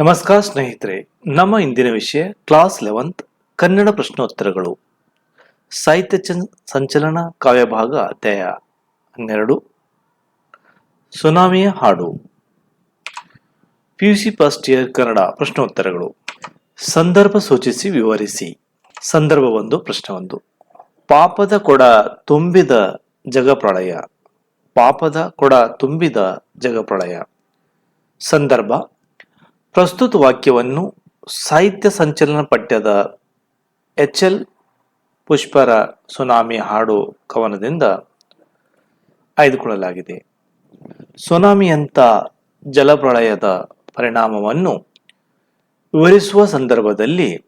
ನಮಸ್ಕಾರ ಸ್ನೇಹಿತರೆ, ನಮ್ಮ ಇಂದಿನ ವಿಷಯ ಕ್ಲಾಸ್ ಲೆವೆಂತ್ ಕನ್ನಡ ಪ್ರಶ್ನೋತ್ತರಗಳು. ಸಾಹಿತ್ಯ ಚನ್, ಸಂಚಲನ ಕಾವ್ಯಭಾಗ ಅಧ್ಯಾಯ ಹನ್ನೆರಡು. ಸುನಾಮಿಯ ಹಾಡು. ಪಿಯುಸಿ ಫಸ್ಟ್ ಇಯರ್ ಕನ್ನಡ ಪ್ರಶ್ನೋತ್ತರಗಳು. ಸಂದರ್ಭ ಸೂಚಿಸಿ ವಿವರಿಸಿ. ಸಂದರ್ಭ ಒಂದು, ಪ್ರಶ್ನೆ ಒಂದು. ಪಾಪದ ಕೊಡ ತುಂಬಿದ ಜಗಪ್ರಳಯ. ಪಾಪದ ಕೊಡ ತುಂಬಿದ ಜಗಪ್ರಳಯ. ಸಂದರ್ಭ ಪ್ರಸ್ತುತ ವಾಕ್ಯವನ್ನು ಸಾಹಿತ್ಯ ಸಂಚಲನ ಪಠ್ಯದ ಎಚ್ ಎಲ್ ಪುಷ್ಪರ ಸುನಾಮಿ ಹಾಡು ಕವನದಿಂದ ಆಯ್ದುಕೊಳ್ಳಲಾಗಿದೆ. ಸುನಾಮಿಯಂಥ ಜಲಪ್ರಳಯದ ಪರಿಣಾಮವನ್ನು ವಿವರಿಸುವ ಸಂದರ್ಭದಲ್ಲಿ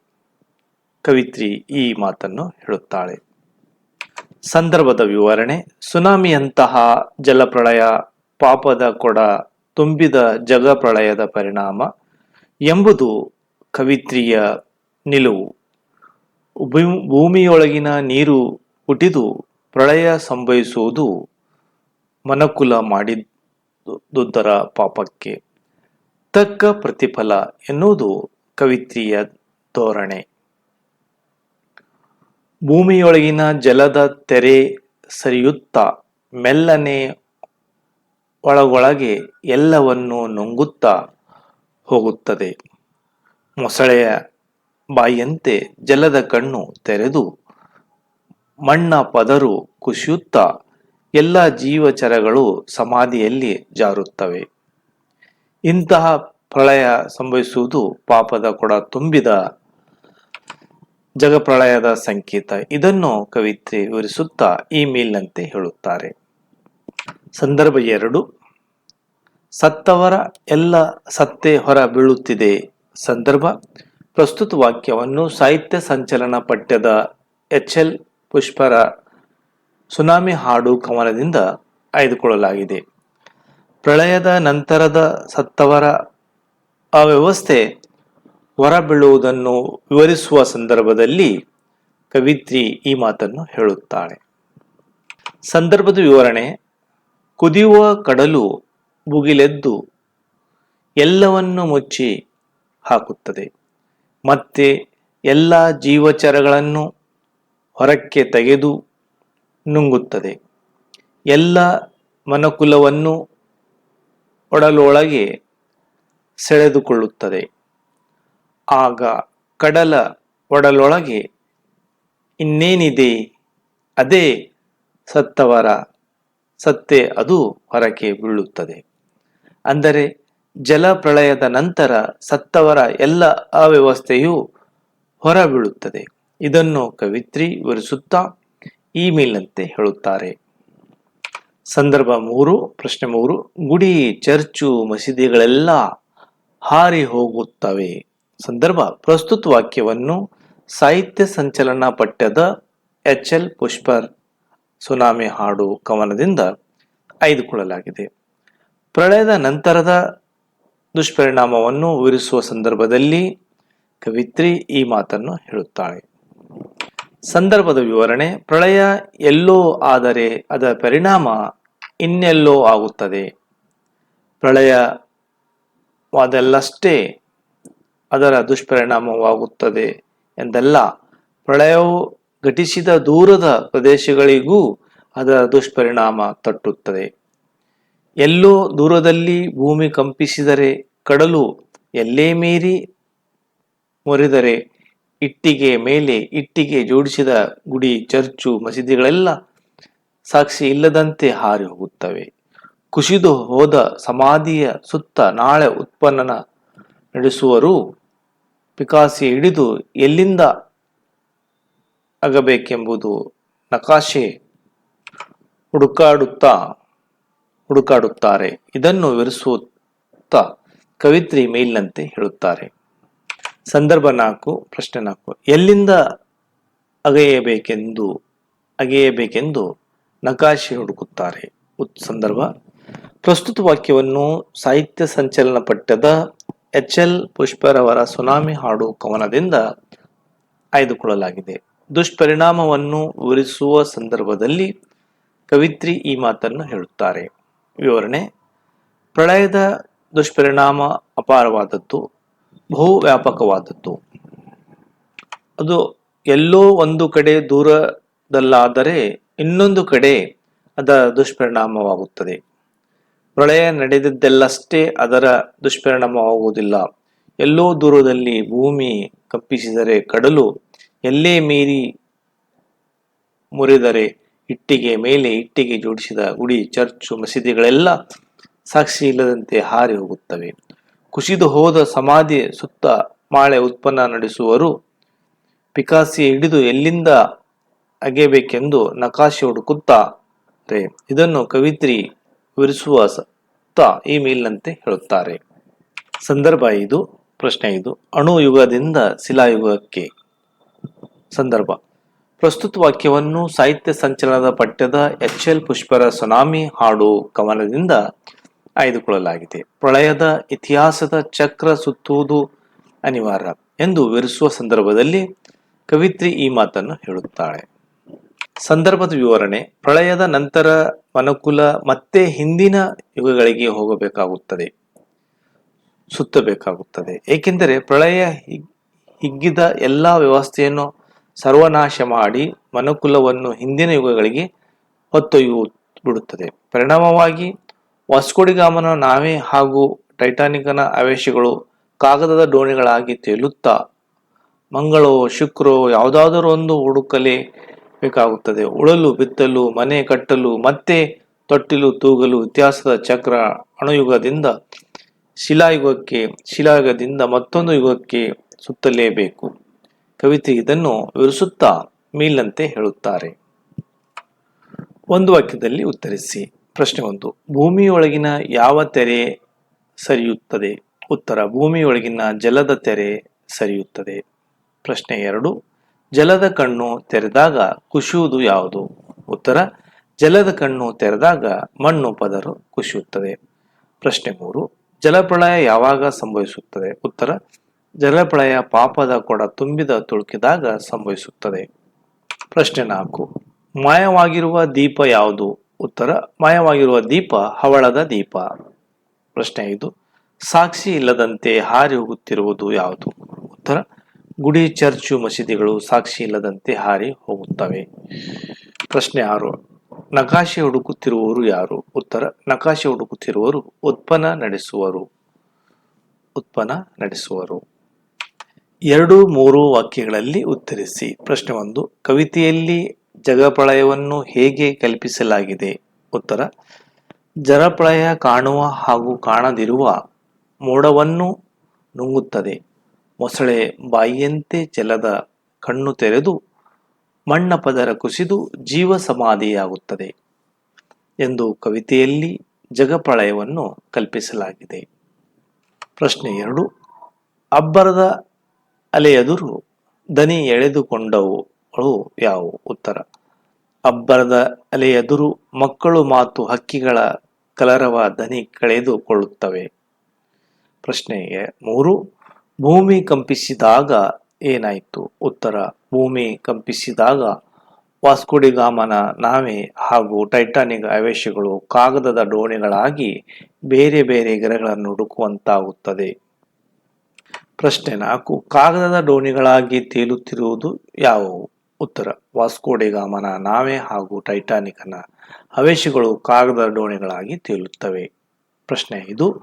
ಕವಿತ್ರಿ ಈ ಮಾತನ್ನು ಹೇಳುತ್ತಾಳೆ. ಸಂದರ್ಭದ ವಿವರಣೆ ಸುನಾಮಿಯಂತಹ ಜಲಪ್ರಳಯ ಪಾಪದ ಕೊಡ ತುಂಬಿದ ಜಗಪ್ರಳಯದ ಪರಿಣಾಮ ಎಂಬುದು ಕವಿತ್ರಿಯ ನಿಲುವು. ಭೂಮಿಯೊಳಗಿನ ನೀರು ಹುಟ್ಟಿದು ಪ್ರಳಯ ಸಂಭವಿಸುವುದು ಮನಕುಲ ಮಾಡಿದುದರ ಪಾಪಕ್ಕೆ. ತಕ್ಕ ಪ್ರತಿಫಲ ಎನ್ನುವುದು ಕವಿತ್ರಿಯ ಧೋರಣೆ. ಭೂಮಿಯೊಳಗಿನ ಜಲದ ತೆರೆ ಸರಿಯುತ್ತಾ ಮೆಲ್ಲನೆ ಒಳಗೊಳಗೆ ಎಲ್ಲವನ್ನೂ ನುಂಗುತ್ತಾ ಹೋಗುತ್ತದೆ. ಮೊಸಳೆಯ ಬಾಯಿಯಂತೆ ಜಲದ ಕಣ್ಣು ತೆರೆದು ಮಣ್ಣ ಪದರು ಕುಸಿಯುತ್ತಾ ಎಲ್ಲ ಜೀವಚರಗಳು ಸಮಾಧಿಯಲ್ಲಿ ಜಾರುತ್ತವೆ. ಇಂತಹ ಪ್ರಳಯ ಸಂಭವಿಸುವುದು ಪಾಪದ ಕೊಡ ತುಂಬಿದ ಜಗಪ್ರಳಯದ ಸಂಕೇತ. ಇದನ್ನು ಕವಿತ್ರಿ ವಿವರಿಸುತ್ತಾ ಈ ಮೇಲಿನಂತೆ ಹೇಳುತ್ತಾರೆ. ಸಂದರ್ಭ ಎರಡು. ಸತ್ತವರ ಎಲ್ಲ ಸತ್ತೆ ಹೊರ ಬೀಳುತ್ತಿದೆ. ಸಂದರ್ಭ, ಪ್ರಸ್ತುತ ವಾಕ್ಯವನ್ನು ಸಾಹಿತ್ಯ ಸಂಚಲನ ಪಠ್ಯದ ಎಚ್ ಎಲ್ ಪುಷ್ಪರ ಸುನಾಮಿ ಹಾಡು ಕವನದಿಂದ ಆಯ್ದುಕೊಳ್ಳಲಾಗಿದೆ. ಪ್ರಳಯದ ನಂತರದ ಸತ್ತವರ ಅವ್ಯವಸ್ಥೆ ಹೊರಬೀಳುವುದನ್ನು ವಿವರಿಸುವ ಸಂದರ್ಭದಲ್ಲಿ ಕವಿತ್ರಿ ಈ ಮಾತನ್ನು ಹೇಳುತ್ತಾಳೆ. ಸಂದರ್ಭದ ವಿವರಣೆ, ಕುದಿಯುವ ಕಡಲು ಭುಗಿಲೆದ್ದು ಎಲ್ಲವನ್ನು ಮುಚ್ಚಿ ಹಾಕುತ್ತದೆ. ಮತ್ತೆ ಎಲ್ಲ ಜೀವಚರಗಳನ್ನು ಹೊರಕ್ಕೆ ತೆಗೆದು ನುಂಗುತ್ತದೆ. ಎಲ್ಲ ಮನಕುಲವನ್ನು ಒಡಲೊಳಗೆ ಸೆಳೆದುಕೊಳ್ಳುತ್ತದೆ. ಆಗ ಕಡಲ ಒಡಲೊಳಗೆ ಇನ್ನೇನಿದೆ ಅದೇ ಸತ್ತವರ ಸತ್ತೆ ಅದು ಹೊರಕ್ಕೆ ಬೀಳುತ್ತದೆ. ಅಂದರೆ ಜಲಪ್ರಳಯದ ನಂತರ ಸತ್ತವರ ಎಲ್ಲ ಅವ್ಯವಸ್ಥೆಯು ಹೊರಬೀಳುತ್ತದೆ. ಇದನ್ನು ಕವಿತ್ರಿ ವಿವರಿಸುತ್ತಾ ಈ ಮೇಲಿನಂತೆ ಹೇಳುತ್ತಾರೆ. ಸಂದರ್ಭ ಮೂರು, ಪ್ರಶ್ನೆ ಮೂರು, ಗುಡಿ, ಚರ್ಚು, ಮಸೀದಿಗಳೆಲ್ಲ ಹಾರಿ ಹೋಗುತ್ತವೆ ಸಂದರ್ಭ, ಪ್ರಸ್ತುತ ವಾಕ್ಯವನ್ನು ಸಾಹಿತ್ಯ ಸಂಚಲನ ಪಠ್ಯದ ಎಚ್ ಎಲ್ ಪುಷ್ಪರ್ ಸುನಾಮಿ ಹಾಡು ಕವನದಿಂದ ಆಯ್ದುಕೊಳ್ಳಲಾಗಿದೆ. ಪ್ರಳಯದ ನಂತರದ ದುಷ್ಪರಿಣಾಮವನ್ನು ವಿವರಿಸುವ ಸಂದರ್ಭದಲ್ಲಿ ಕವಿತ್ರಿ ಈ ಮಾತನ್ನು ಹೇಳುತ್ತಾಳೆ. ಸಂದರ್ಭದ ವಿವರಣೆ, ಪ್ರಳಯ ಎಲ್ಲೋ ಆದರೆ ಅದರ ಪರಿಣಾಮ ಇನ್ನೆಲ್ಲೋ ಆಗುತ್ತದೆ. ಪ್ರಳಯವಾದಲ್ಲಷ್ಟೇ ಅದರ ದುಷ್ಪರಿಣಾಮವಾಗುತ್ತದೆ ಎಂದಲ್ಲ, ಪ್ರಳಯವು ಘಟಿಸಿದ ದೂರದ ಪ್ರದೇಶಗಳಿಗೂ ಅದರ ದುಷ್ಪರಿಣಾಮ ತಟ್ಟುತ್ತದೆ. ಎಲ್ಲೋ ದೂರದಲ್ಲಿ ಭೂಮಿ ಕಂಪಿಸಿದರೆ ಕಡಲು ಎಲ್ಲೇ ಮೀರಿ ಮೊರೆದರೆ, ಇಟ್ಟಿಗೆ ಮೇಲೆ ಇಟ್ಟಿಗೆ ಜೋಡಿಸಿದ ಗುಡಿ, ಚರ್ಚು, ಮಸೀದಿಗಳೆಲ್ಲ ಸಾಕ್ಷಿ ಇಲ್ಲದಂತೆ ಹಾರಿ ಹೋಗುತ್ತವೆ. ಕುಸಿದು ಹೋದ ಸಮಾಧಿಯ ಸುತ್ತ ನಾಳೆ ಉತ್ಪನ್ನನ ನಡೆಸುವರು. ಪಿಕಾಸಿ ಹಿಡಿದು ಎಲ್ಲಿಂದ ಆಗಬೇಕೆಂಬುದು ನಕಾಶೆ ಹುಡುಕಾಡುತ್ತಾ ಹುಡುಕಾಡುತ್ತಾರೆ. ಇದನ್ನು ವಿವರಿಸುತ್ತಾ ಕವಿತ್ರಿ ಮೇಲಿನಂತೆ ಹೇಳುತ್ತಾರೆ. ಸಂದರ್ಭ ನಾಲ್ಕು, ಪ್ರಶ್ನೆ ನಾಲ್ಕು. ಎಲ್ಲಿಂದ ಅಗೆಯಬೇಕೆಂದು ಅಗೆಯಬೇಕೆಂದು ನಕಾಶೆ ಹುಡುಕುತ್ತಾರೆ. ಸಂದರ್ಭ. ಪ್ರಸ್ತುತ ವಾಕ್ಯವನ್ನು ಸಾಹಿತ್ಯ ಸಂಚಲನ ಪಠ್ಯದ ಎಚ್ ಎಲ್ ಪುಷ್ಪರವರ ಸುನಾಮಿ ಹಾಡು ಕವನದಿಂದ ಆಯ್ದುಕೊಳ್ಳಲಾಗಿದೆ. ದುಷ್ಪರಿಣಾಮವನ್ನು ವಿವರಿಸುವ ಸಂದರ್ಭದಲ್ಲಿ ಕವಿತ್ರಿ ಈ ಮಾತನ್ನು ಹೇಳುತ್ತಾರೆ. ವಿವರಣೆ. ಪ್ರಳಯದ ದುಷ್ಪರಿಣಾಮ ಅಪಾರವಾದದ್ದು ಬಹು ವ್ಯಾಪಕವಾದದ್ದು ಅದು ಎಲ್ಲೋ ಒಂದು ಕಡೆ ದೂರದಲ್ಲಾದರೆ ಇನ್ನೊಂದು ಕಡೆ ಅದರ ದುಷ್ಪರಿಣಾಮವಾಗುತ್ತದೆ. ಪ್ರಳಯ ನಡೆದಿದ್ದೆಲ್ಲಷ್ಟೇ ಅದರ ದುಷ್ಪರಿಣಾಮವಾಗುವುದಿಲ್ಲ. ಎಲ್ಲೋ ದೂರದಲ್ಲಿ ಭೂಮಿ ಕಂಪಿಸಿದರೆ ಕಡಲು ಎಲ್ಲೇ ಮೀರಿ ಮುರಿದರೆ ಇಟ್ಟಿಗೆ ಮೇಲೆ ಇಟ್ಟಿಗೆ ಜೋಡಿಸಿದ ಗುಡಿ ಚರ್ಚು, ಮಸೀದಿಗಳೆಲ್ಲ ಸಾಕ್ಷಿ ಇಲ್ಲದಂತೆ ಹಾರಿ ಹೋಗುತ್ತವೆ. ಕುಸಿದು ಹೋದ ಸಮಾಧಿ ಸುತ್ತ ಮಾಳೆ ಉತ್ಪನ್ನ ನಡೆಸುವರು. ಪಿಕಾಸಿ ಹಿಡಿದು ಎಲ್ಲಿಂದ ಅಗೆಯಬೇಕೆಂದು ನಕಾಶೆ ಹುಡುಕುತ್ತಾರೆ. ಇದನ್ನು ಕವಿತ್ರಿ ವಿವರಿಸುವ ಸುತ್ತ ಈ ಮೇಲಿನಂತೆ ಹೇಳುತ್ತಾರೆ. ಸಂದರ್ಭ ಇದು, ಪ್ರಶ್ನೆ ಇದು. ಅಣು ಯುಗದಿಂದ ಶಿಲಾಯುಗಕ್ಕೆ ಸಂದರ್ಭ. ಪ್ರಸ್ತುತ ವಾಕ್ಯವನ್ನು ಸಾಹಿತ್ಯ ಸಂಚಲನದ ಪಠ್ಯದ ಎಚ್ ಎಲ್ ಪುಷ್ಪರ ಸುನಾಮಿ ಹಾಡು ಕವನದಿಂದ ಆಯ್ದುಕೊಳ್ಳಲಾಗಿದೆ. ಪ್ರಳಯದ ಇತಿಹಾಸದ ಚಕ್ರ ಸುತ್ತುವುದು ಅನಿವಾರ್ಯ ಎಂದು ವಿವರಿಸುವ ಸಂದರ್ಭದಲ್ಲಿ ಕವಿತ್ರಿ ಈ ಮಾತನ್ನು ಹೇಳುತ್ತಾಳೆ. ಸಂದರ್ಭದ ವಿವರಣೆ, ಪ್ರಳಯದ ನಂತರ ಮನುಕುಲ ಮತ್ತೆ ಹಿಂದಿನ ಯುಗಗಳಿಗೆ ಹೋಗಬೇಕಾಗುತ್ತದೆ, ಸುತ್ತಬೇಕಾಗುತ್ತದೆ. ಏಕೆಂದರೆ ಪ್ರಳಯ ಹಿಗ್- ಹಿಗ್ಗಿದ ಎಲ್ಲಾ ವ್ಯವಸ್ಥೆಯನ್ನು ಸರ್ವನಾಶ ಮಾಡಿ ಮನುಕುಲವನ್ನು ಹಿಂದಿನ ಯುಗಗಳಿಗೆ ಹೊತ್ತೊಯ್ಯು ಬಿಡುತ್ತದೆ ಪರಿಣಾಮವಾಗಿ ವಾಸ್ಕೋಡಿಗಾಮನ ನಾವೇ ಹಾಗೂ ಟೈಟಾನಿಕನ ಅವೇಶಗಳು ಕಾಗದದ ದೋಣಿಗಳಾಗಿ ತೇಲುತ್ತಾ ಮಂಗಳೋ, ಶುಕ್ರೋ ಯಾವುದಾದರೂ ಒಂದು ಹುಡುಕಲೇ ಬೇಕಾಗುತ್ತದೆ. ಉಳಲು, ಬಿತ್ತಲು, ಮನೆ ಕಟ್ಟಲು, ಮತ್ತೆ ತೊಟ್ಟಿಲು, ತೂಗಲು ಇತಿಹಾಸದ ಚಕ್ರ ಅಣುಯುಗದಿಂದ ಶಿಲಾಯುಗಕ್ಕೆ, ಶಿಲಾಯುಗದಿಂದ ಮತ್ತೊಂದು ಯುಗಕ್ಕೆ ಸುತ್ತಲೇಬೇಕು. ಕವಿತೆ ಇದನ್ನು ವಿವರಿಸುತ್ತಾ ಮೇಲಿನಂತೆ ಹೇಳುತ್ತಾರೆ. ಒಂದು ವಾಕ್ಯದಲ್ಲಿ ಉತ್ತರಿಸಿ. ಪ್ರಶ್ನೆ ಒಂದು, ಭೂಮಿಯೊಳಗಿನ ಯಾವ ತೆರೆ ಸರಿಯುತ್ತದೆ? ಉತ್ತರ, ಭೂಮಿಯೊಳಗಿನ ಜಲದ ತೆರೆ ಸರಿಯುತ್ತದೆ. ಪ್ರಶ್ನೆ ಎರಡು, ಜಲದ ಕಣ್ಣು ತೆರೆದಾಗ ಕುಸಿಯುವುದು ಯಾವುದು? ಉತ್ತರ, ಜಲದ ಕಣ್ಣು ತೆರೆದಾಗ ಮಣ್ಣು ಪದರು ಕುಸಿಯುತ್ತದೆ. ಪ್ರಶ್ನೆ ಮೂರು, ಜಲಪ್ರಳಯ ಯಾವಾಗ ಸಂಭವಿಸುತ್ತದೆ? ಉತ್ತರ ಜಲಪ್ರಳಯ ಪಾಪದ ಕೊಡ ತುಂಬಿದ ತುಳುಕಿದಾಗ ಸಂಭವಿಸುತ್ತದೆ. ಪ್ರಶ್ನೆ ನಾಲ್ಕು. ಮಾಯವಾಗಿರುವ ದೀಪ ಯಾವುದು? ಉತ್ತರ, ಮಾಯವಾಗಿರುವ ದೀಪ ಹವಳದ ದೀಪ. ಪ್ರಶ್ನೆ ಐದು. ಸಾಕ್ಷಿ ಇಲ್ಲದಂತೆ ಹಾರಿ ಹೋಗುತ್ತಿರುವುದು ಯಾವುದು? ಉತ್ತರ, ಗುಡಿ, ಚರ್ಚು, ಮಸೀದಿಗಳು ಸಾಕ್ಷಿ ಇಲ್ಲದಂತೆ ಹಾರಿ ಹೋಗುತ್ತವೆ. ಪ್ರಶ್ನೆ ಆರು. ನಕಾಶೆ ಹುಡುಕುತ್ತಿರುವವರು ಯಾರು? ಉತ್ತರ, ನಕಾಶೆ ಹುಡುಕುತ್ತಿರುವವರು ಉತ್ಪನ್ನ ನಡೆಸುವರು. ಉತ್ಪನ್ನ ನಡೆಸುವರು. ಎರಡು ಮೂರು ವಾಕ್ಯಗಳಲ್ಲಿ ಉತ್ತರಿಸಿ. ಪ್ರಶ್ನೆ ಒಂದು, ಕವಿತೆಯಲ್ಲಿ ಜಗಪ್ರಳಯವನ್ನು ಹೇಗೆ ಕಲ್ಪಿಸಲಾಗಿದೆ? ಉತ್ತರ ಜಲಪ್ರಳಯ ಕಾಣುವ ಹಾಗೂ ಕಾಣದಿರುವ ಮೋಡವನ್ನು ನುಂಗುತ್ತದೆ. ಮೊಸಳೆ ಬಾಯಿಯಂತೆ ಜಲದ ಕಣ್ಣು ತೆರೆದು ಮಣ್ಣ ಪದರ ಕುಸಿದು ಜೀವ ಸಮಾಧಿಯಾಗುತ್ತದೆ ಎಂದು ಕವಿತೆಯಲ್ಲಿ ಜಗಪ್ರಳಯವನ್ನು ಕಲ್ಪಿಸಲಾಗಿದೆ. ಪ್ರಶ್ನೆ ಎರಡು, ಅಬ್ಬರದ ಅಲೆಯದುರು ದನಿ ಎಳೆದುಕೊಂಡವುಗಳು ಯಾವುವು ಉತ್ತರ. ಅಬ್ಬರದ ಅಲೆಯದುರು ಮಕ್ಕಳು ಮಾತು ಹಕ್ಕಿಗಳ ಕಲರವ ದನಿ ಕಳೆದುಕೊಳ್ಳುತ್ತವೆ. ಪ್ರಶ್ನೆ ಎ- ಮೂರು, ಭೂಮಿ ಕಂಪಿಸಿದಾಗ ಏನಾಯಿತು? ಉತ್ತರ, ಭೂಮಿ ಕಂಪಿಸಿದಾಗ ವಾಸ್ಕೋಡಿಗಾಮನ ನಾವೆ ಹಾಗೂ ಟೈಟಾನಿಕ್ ಅವೇಶಗಳು ಕಾಗದದ ಡೋಣಿಗಳಾಗಿ ಬೇರೆ ಬೇರೆ ಗ್ರಹಗಳನ್ನು ಹುಡುಕುವಂತಾಗುತ್ತದೆ. ಪ್ರಶ್ನೆ ನಾಲ್ಕು, ಕಾಗದದ ಡೋಣಿಗಳಾಗಿ ತೇಲುತ್ತಿರುವುದು ಯಾವುವು? ಉತ್ತರ ವಾಸ್ಕೋಡೆಗಾಮನ ನಾವೆ ಹಾಗೂ ಟೈಟಾನಿಕನ ಹವೇಶಗಳು ಕಾಗದದ ಡೋಣಿಗಳಾಗಿ ತೇಲುತ್ತವೆ. ಪ್ರಶ್ನೆ ಇದು,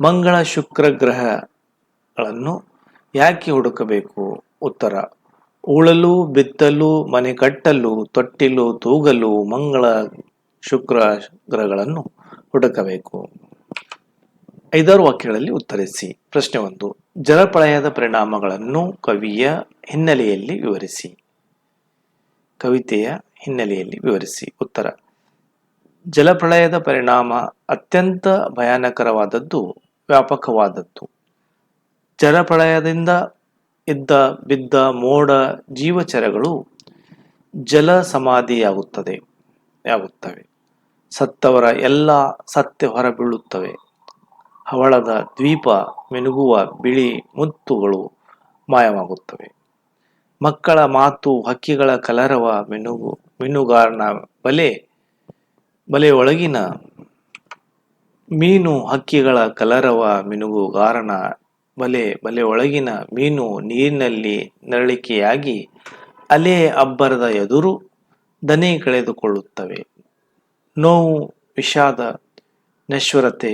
ಮಂಗಳ ಶುಕ್ರ ಗ್ರಹಗಳನ್ನು ಯಾಕೆ ಹುಡುಕಬೇಕು? ಉತ್ತರ ಉಳಲು ಬಿತ್ತಲು, ಮನೆ ಕಟ್ಟಲು, ತೊಟ್ಟಿಲು, ತೂಗಲು, ಮಂಗಳ ಶುಕ್ರ ಗ್ರಹಗಳನ್ನು ಹುಡುಕಬೇಕು. ಐದಾರು ವಾಕ್ಯಗಳಲ್ಲಿ ಉತ್ತರಿಸಿ. ಪ್ರಶ್ನೆ ಒಂದು ಜಲಪ್ರಳಯದ ಪರಿಣಾಮಗಳನ್ನು ಕವಿಯ ಹಿನ್ನೆಲೆಯಲ್ಲಿ ವಿವರಿಸಿ. ಕವಿತೆಯ ಹಿನ್ನೆಲೆಯಲ್ಲಿ ವಿವರಿಸಿ. ಉತ್ತರ. ಜಲಪ್ರಳಯದ ಪರಿಣಾಮ ಅತ್ಯಂತ ಭಯಾನಕರವಾದದ್ದು, ವ್ಯಾಪಕವಾದದ್ದು. ಜಲಪ್ರಳಯದಿಂದ ಇದ್ದ, ಬಿದ್ದ ಮೋಡ ಜೀವಚರಗಳು ಜಲ ಸಮಾಧಿಯಾಗುತ್ತದೆ, ಯಾಗುತ್ತವೆ. ಸತ್ತವರ ಎಲ್ಲ ಸತ್ಯ ಹೊರಬೀಳುತ್ತವೆ. ಹವಳದ ದ್ವೀಪ ಮಿನುಗುವ ಬಿಳಿ ಮುತ್ತುಗಳು ಮಾಯವಾಗುತ್ತವೆ. ಮಕ್ಕಳ ಮಾತು ಹಕ್ಕಿಗಳ ಕಲರವ ಮಿನುಗು, ಮೀನುಗಾರನ ಬಲೆ, ಬಲೆಯೊಳಗಿನ ಮೀನು ಹಕ್ಕಿಗಳ ಕಲರವ ಮಿನುಗುಗಾರನ ಬಲೆ ಬಲೆ ಒಳಗಿನ ಮೀನು ನೀರಿನಲ್ಲಿ ನರಳಿಕೆಯಾಗಿ ಅಲೆ ಅಬ್ಬರದ ಎದುರು ದನಿ ಕಳೆದುಕೊಳ್ಳುತ್ತವೆ. ನೋವು, ವಿಷಾದ, ನಶ್ವರತೆ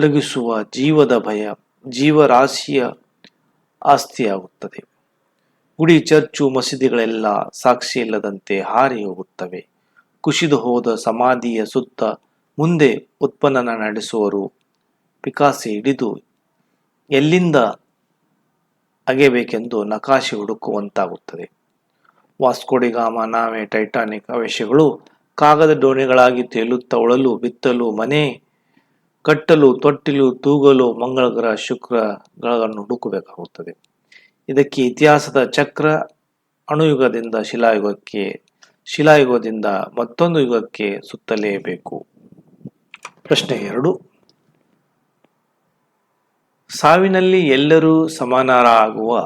ಅಲಗಿಸುವ ಜೀವದ ಭಯ, ಜೀವರಾಶಿಯ ಆಸ್ತಿಯಾಗುತ್ತದೆ ಗುಡಿ, ಚರ್ಚು, ಮಸೀದಿಗಳೆಲ್ಲ ಸಾಕ್ಷಿ ಇಲ್ಲದಂತೆ ಹಾರಿ ಹೋಗುತ್ತವೆ. ಕುಸಿದು ಹೋದ ಸಮಾಧಿಯ ಸುತ್ತ ಮುಂದೆ ಉತ್ಪನ್ನ ನಡೆಸುವರು ಪಿಕಾಸಿ ಹಿಡಿದು ಎಲ್ಲಿಂದ ಅಗೆಯಬೇಕೆಂದು ನಕಾಶೆ ಹುಡುಕುವಂತಾಗುತ್ತದೆ. ವಾಸ್ಕೋಡಿಗಾಮ ನಾವೆ, ಟೈಟಾನಿಕ್ ಅವಶ್ಯಗಳು ಕಾಗದ ದೋಣಿಗಳಾಗಿ ತೇಲುತ್ತಾ ಉಳಲು, ಬಿತ್ತಲು, ಮನೆ ಕಟ್ಟಲು, ತೊಟ್ಟಿಲು, ತೂಗಲು ಮಂಗಳ ಗ್ರಹ ಶುಕ್ರಗಳನ್ನು ಹುಡುಕಬೇಕಾಗುತ್ತದೆ. ಇದಕ್ಕೆ ಇತಿಹಾಸದ ಚಕ್ರ ಅಣುಯುಗದಿಂದ ಶಿಲಾಯುಗಕ್ಕೆ, ಶಿಲಾಯುಗದಿಂದ ಮತ್ತೊಂದು ಯುಗಕ್ಕೆ ಸುತ್ತಲೇಬೇಕು. ಪ್ರಶ್ನೆ ಎರಡು. ಸಾವಿನಲ್ಲಿ ಎಲ್ಲರೂ ಸಮಾನರಾಗುವ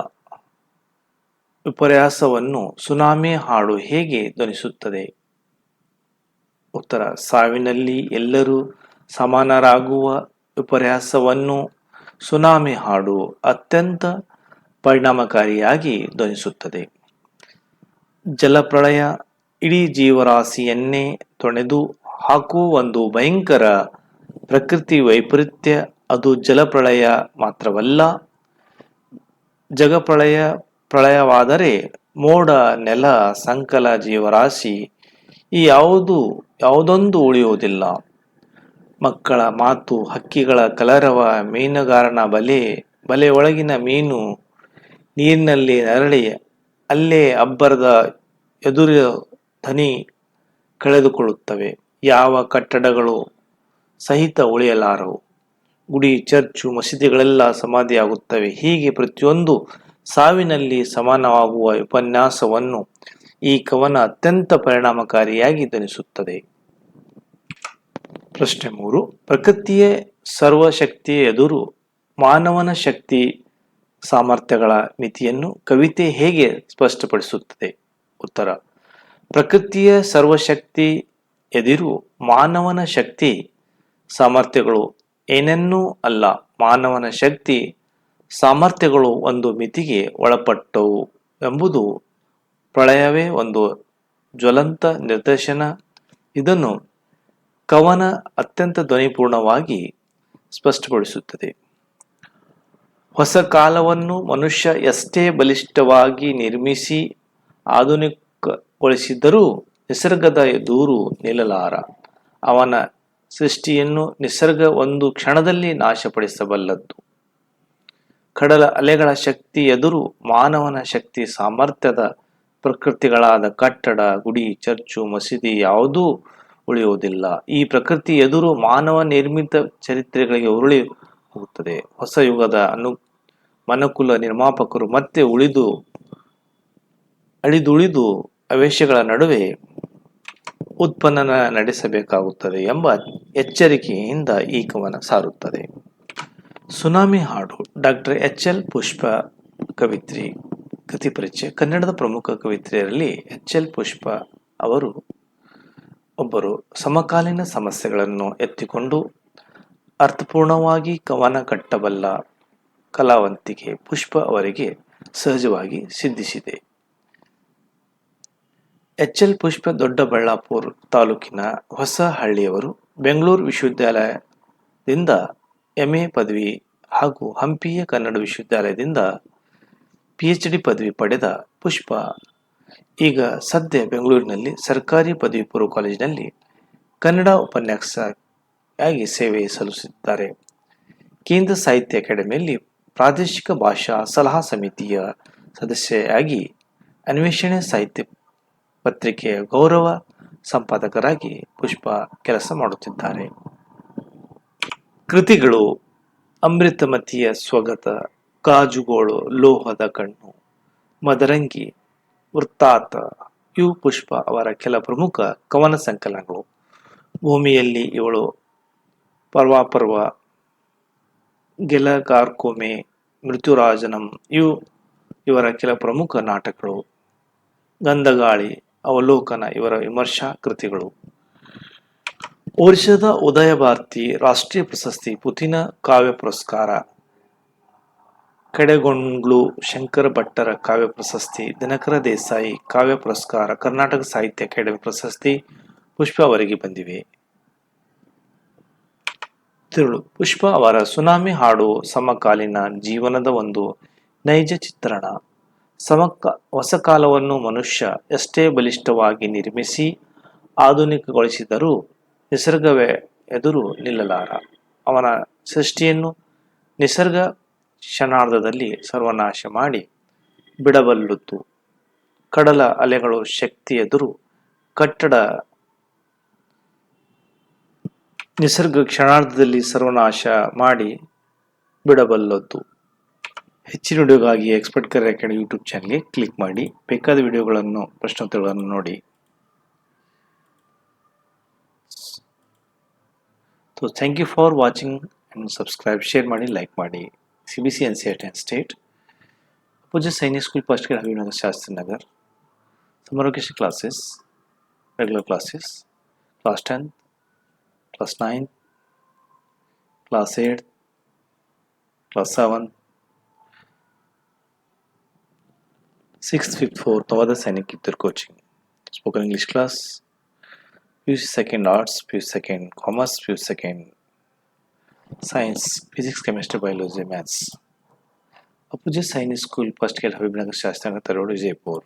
ವಿಪರ್ಯಾಸವನ್ನು ಸುನಾಮಿ ಹಾಡು ಹೇಗೆ ಧ್ವನಿಸುತ್ತದೆ? ಉತ್ತರ, ಸಾವಿನಲ್ಲಿ ಎಲ್ಲರೂ ಸಮಾನರಾಗುವ ವಿಪರ್ಯಾಸವನ್ನು ಸುನಾಮಿ ಹಾಡು ಅತ್ಯಂತ ಪರಿಣಾಮಕಾರಿಯಾಗಿ ಧ್ವನಿಸುತ್ತದೆ. ಜಲಪ್ರಳಯ ಇಡೀ ಜೀವರಾಶಿಯನ್ನೇ ತೊಣೆದು ಹಾಕುವ ಒಂದು ಭಯಂಕರ ಪ್ರಕೃತಿ ವೈಪರೀತ್ಯ ಅದು ಜಲಪ್ರಳಯ ಮಾತ್ರವಲ್ಲ. ಜಗಪ್ರಳಯ ಪ್ರಳಯವಾದರೆ ಮೋಡ, ನೆಲ, ಸಂಕಲ ಜೀವರಾಶಿ ಈ ಯಾವುದು ಯಾವುದೊಂದು ಉಳಿಯುವುದಿಲ್ಲ. ಮಕ್ಕಳ ಮಾತು, ಹಕ್ಕಿಗಳ ಕಲರವ, ಮೀನುಗಾರನ ಬಲೆ ಬಲೆ ಒಳಗಿನ ಮೀನು, ನೀರಿನಲ್ಲಿ ನರಳಿ, ಅಲ್ಲೇ ಅಬ್ಬರದ ಎದುರು ಧನಿ ಕಳೆದುಕೊಳ್ಳುತ್ತವೆ. ಯಾವ ಕಟ್ಟಡಗಳು ಸಹಿತ ಉಳಿಯಲಾರವು. ಗುಡಿ, ಚರ್ಚು, ಮಸೀದಿಗಳೆಲ್ಲ ಸಮಾಧಿಯಾಗುತ್ತವೆ. ಹೀಗೆ ಪ್ರತಿಯೊಂದು ಸಾವಿನಲ್ಲಿ ಸಮಾನವಾಗುವ ಉಪನ್ಯಾಸವನ್ನು ಈ ಕವನ ಅತ್ಯಂತ ಪರಿಣಾಮಕಾರಿಯಾಗಿ ಧ್ವನಿಸುತ್ತದೆ. ಪ್ರಶ್ನೆ ಮೂರು. ಪ್ರಕೃತಿಯೇ ಸರ್ವಶಕ್ತಿಯ ಎದುರು ಮಾನವನ ಶಕ್ತಿ ಸಾಮರ್ಥ್ಯಗಳ ಮಿತಿಯನ್ನು ಕವಿತೆ ಹೇಗೆ ಸ್ಪಷ್ಟಪಡಿಸುತ್ತದೆ? ಉತ್ತರ. ಪ್ರಕೃತಿಯ ಸರ್ವಶಕ್ತಿ ಎದಿರು ಮಾನವನ ಶಕ್ತಿ ಸಾಮರ್ಥ್ಯಗಳು ಏನನ್ನೂ ಅಲ್ಲ. ಮಾನವನ ಶಕ್ತಿ ಸಾಮರ್ಥ್ಯಗಳು ಒಂದು ಮಿತಿಗೆ ಒಳಪಟ್ಟವು ಎಂಬುದು ಪ್ರಳಯವೇ ಒಂದು ಜ್ವಲಂತ ನಿರ್ದೇಶನ ಇದನ್ನು ಕವನ ಅತ್ಯಂತ ಧ್ವನಿಪೂರ್ಣವಾಗಿ ಸ್ಪಷ್ಟಪಡಿಸುತ್ತದೆ. ಹೊಸ ಕಾಲವನ್ನು ಮನುಷ್ಯ ಎಷ್ಟೇ ಬಲಿಷ್ಠವಾಗಿ ನಿರ್ಮಿಸಿ ಆಧುನಿಕಗೊಳಿಸಿದರೂ ನಿಸರ್ಗದ ದೂರು ನಿಲ್ಲಲಾರ. ಅವನ ಸೃಷ್ಟಿಯನ್ನು ನಿಸರ್ಗ ಒಂದು ಕ್ಷಣದಲ್ಲಿ ನಾಶಪಡಿಸಬಲ್ಲದ್ದು. ಕಡಲ ಅಲೆಗಳ ಶಕ್ತಿ ಎದುರು ಮಾನವನ ಶಕ್ತಿ ಸಾಮರ್ಥ್ಯದ ಪ್ರಕೃತಿಗಳಾದ ಕಟ್ಟಡ, ಗುಡಿ, ಚರ್ಚು, ಮಸೀದಿ ಯಾವುದೂ ಉಳಿಯುವುದಿಲ್ಲ. ಈ ಪ್ರಕೃತಿ ಎದುರು ಮಾನವ ನಿರ್ಮಿತ ಚರಿತ್ರೆಗಳಿಗೆ ಉರುಳಿ ಹೋಗುತ್ತದೆ. ಹೊಸ ಯುಗದ ಅನು, ಮನುಕುಲ ನಿರ್ಮಾಪಕರು ಮತ್ತೆ ಉಳಿದು, ಅಳಿದುಳಿದು ಅವೇಶಗಳ ನಡುವೆ ಉತ್ಪನ್ನ ನಡೆಸಬೇಕಾಗುತ್ತದೆ ಎಂಬ ಎಚ್ಚರಿಕೆಯಿಂದ ಈ ಕವನ ಸಾರುತ್ತದೆ. ಸುನಾಮಿ ಹಾಡು ಡಾಕ್ಟರ್ ಎಚ್. ಎಲ್. ಪುಷ್ಪ ಕವಿತ್ರಿ ಕೃತಿ ಪರಿಚಯ, ಕನ್ನಡದ ಪ್ರಮುಖ ಕವಿತ್ರಿಯರಲ್ಲಿ ಎಚ್. ಎಲ್. ಪುಷ್ಪ ಅವರು ಒಬ್ಬರು ಸಮಕಾಲೀನ ಸಮಸ್ಯೆಗಳನ್ನು ಎತ್ತಿಕೊಂಡು ಅರ್ಥಪೂರ್ಣವಾಗಿ ಕವನ ಕಟ್ಟಬಲ್ಲ ಕಲಾವಂತಿಕೆ ಪುಷ್ಪ ಅವರಿಗೆ ಸಹಜವಾಗಿ ಸಿದ್ಧಿಸಿದೆ. ಎಚ್ ಎಲ್ ಪುಷ್ಪ ದೊಡ್ಡಬಳ್ಳಾಪುರ ತಾಲೂಕಿನ ಹೊಸಹಳ್ಳಿಯವರು ಬೆಂಗಳೂರು ವಿಶ್ವವಿದ್ಯಾಲಯದಿಂದ ಎಂ ಎ ಪದವಿ ಹಾಗೂ ಹಂಪಿಯ ಕನ್ನಡ ವಿಶ್ವವಿದ್ಯಾಲಯದಿಂದ ಪಿ ಡಿ ಪದವಿ ಪಡೆದ ಪುಷ್ಪ ಈಗ ಸದ್ಯ ಬೆಂಗಳೂರಿನಲ್ಲಿ ಸರ್ಕಾರಿ ಪದವಿ ಪೂರ್ವ ಕಾಲೇಜಿನಲ್ಲಿ ಕನ್ನಡ ಉಪನ್ಯಾಸಕಿಯಾಗಿ ಸೇವೆ ಸಲ್ಲಿಸುತ್ತಿದ್ದಾರೆ. ಕೇಂದ್ರ ಸಾಹಿತ್ಯ ಅಕಾಡೆಮಿಯಲ್ಲಿ ಪ್ರಾದೇಶಿಕ ಭಾಷಾ ಸಲಹಾ ಸಮಿತಿಯ ಸದಸ್ಯೆಯಾಗಿ ಅನ್ವೇಷಣೆ ಸಾಹಿತ್ಯ ಪತ್ರಿಕೆಯ ಗೌರವ ಸಂಪಾದಕರಾಗಿ ಪುಷ್ಪ ಕೆಲಸ ಮಾಡುತ್ತಿದ್ದಾರೆ. ಕೃತಿಗಳು ಅಮೃತಮತಿಯ ಸ್ವಗತ, ಕಾಜುಗೋಳು, ಲೋಹದ ಕಣ್ಣು, ಮದರಂಗಿ ವೃತ್ತಾತ, ಯು ಪುಷ್ಪ ಅವರ ಕೆಲ ಪ್ರಮುಖ ಕವನ ಸಂಕಲನಗಳು. ಭೂಮಿಯಲ್ಲಿ ಇವಳು ಪರ್ವಾಪರ್ವ ಗೆಲಗಾರ್ಕೊಮೆ ಮೃತ್ಯುರಾಜನಂ ಇವು ಇವರ ಕೆಲ ಪ್ರಮುಖ ನಾಟಕಗಳು. ಗಂಧಗಾಳಿ, ಅವಲೋಕನ ಇವರ ವಿಮರ್ಶಾ ಕೃತಿಗಳು. ವರ್ಷದ ಉದಯ ಭಾರತಿ ರಾಷ್ಟ್ರೀಯ ಪ್ರಶಸ್ತಿ, ಪುತಿನ ಕಾವ್ಯ ಪುರಸ್ಕಾರ. ಕಡೆಗೊಂಡ್ಲು ಶಂಕರ ಭಟ್ಟರ ಕಾವ್ಯ ಪ್ರಶಸ್ತಿ, ದಿನಕರ ದೇಸಾಯಿ ಕಾವ್ಯ ಪುರಸ್ಕಾರ, ಕರ್ನಾಟಕ ಸಾಹಿತ್ಯ ಅಕಾಡೆಮಿ ಪ್ರಶಸ್ತಿ ಪುಷ್ಪ ಅವರಿಗೆ ಬಂದಿವೆ. ತಿರುಳು, ಪುಷ್ಪ ಅವರ ಸುನಾಮಿ ಹಾಡು ಸಮಕಾಲೀನ ಜೀವನದ ಒಂದು ನೈಜ ಚಿತ್ರಣ. ಸಮಕ ಹೊಸ ಕಾಲವನ್ನು ಮನುಷ್ಯ ಎಷ್ಟೇ ಬಲಿಷ್ಠವಾಗಿ ನಿರ್ಮಿಸಿ ಆಧುನಿಕಗೊಳಿಸಿದರೂ ನಿಸರ್ಗವೇ ಎದುರು ನಿಲ್ಲಲಾರ. ಅವನ ಸೃಷ್ಟಿಯನ್ನು ನಿಸರ್ಗ ಕ್ಷಣಾರ್ಧದಲ್ಲಿ ಸರ್ವನಾಶ ಮಾಡಿ ಬಿಡಬಲ್ಲುದು ಕಡಲ ಅಲೆಗಳು ಶಕ್ತಿ ಎದುರು ಕಟ್ಟಡ ನಿಸರ್ಗ ಕ್ಷಣಾರ್ಧದಲ್ಲಿ ಸರ್ವನಾಶ ಮಾಡಿ ಬಿಡಬಲ್ಲದ್ದು ಹೆಚ್ಚಿನ ವಿಡಿಯೋಗಾಗಿ ಎಕ್ಸ್ಪರ್ಟ್ ಕರೆ ಅಕಾಡೆಮಿ ಯೂಟ್ಯೂಬ್ ಚಾನಲ್ಗೆ ಕ್ಲಿಕ್ ಮಾಡಿ. ಬೇಕಾದ ವಿಡಿಯೋಗಳನ್ನು, ಪ್ರಶ್ನೋತ್ತರಗಳನ್ನು ನೋಡಿ. So thank you for watching and subscribe share ಮಾಡಿ ಲೈಕ್ ಮಾಡಿ. सीबीसी एनसीईआरटी एंड स्टेट पूज्य सैनिक school first grade Habibnagar Shastri Nagar. Summer vacation classes regular classes class tenth class ninth class eight class seven six fifth fourth Navodaya सैनिक की coaching spoken English class P second arts P second commerce P second science physics chemistry biology maths अब मुझे science school first के हबीबनगर शास्त्र तरोड़ जयपुर